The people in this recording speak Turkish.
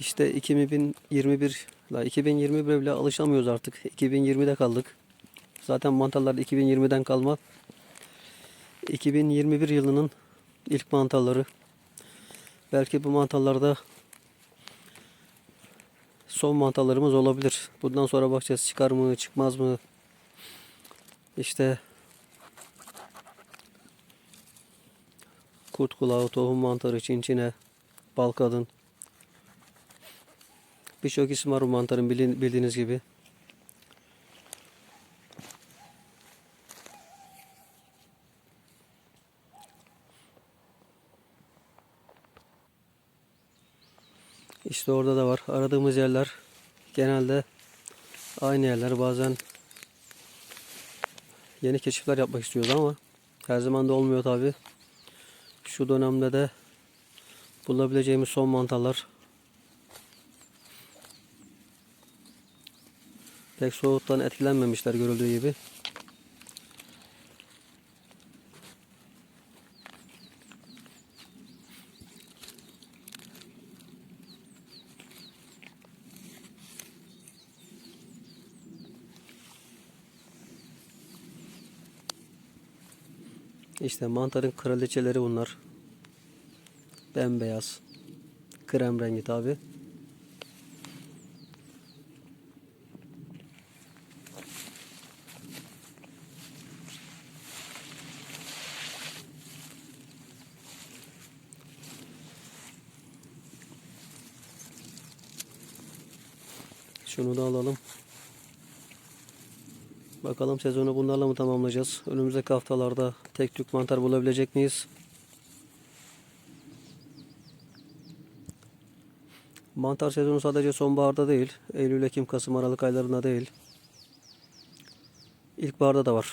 İşte 2021 la 2021 bile alışamıyoruz artık. 2020'de kaldık. Zaten mantarlar 2020'den kalma. 2021 yılının ilk mantarları. Belki bu mantarlarda son mantarlarımız olabilir. Bundan sonra bakacağız çıkar mı çıkmaz mı? İşte kurt kulağı, tohum mantarı, çinçine, bal kadın. Birçok isim var bu mantarın bildiğiniz gibi. İşte orada da var. Aradığımız yerler genelde aynı yerler. Bazen yeni keşifler yapmak istiyoruz ama her zaman da olmuyor tabi. Şu dönemde de bulabileceğimiz son mantarlar pek soğuktan etkilenmemişler görüldüğü gibi. İşte mantarın kraliçeleri bunlar. Bembeyaz. Krem rengi tabi. Şunu da alalım. Bakalım sezonu bunlarla mı tamamlayacağız? Önümüzdeki haftalarda tek tük mantar bulabilecek miyiz? Mantar sezonu sadece sonbaharda değil, Eylül, Ekim, Kasım, Aralık aylarında değil. İlkbaharda da var.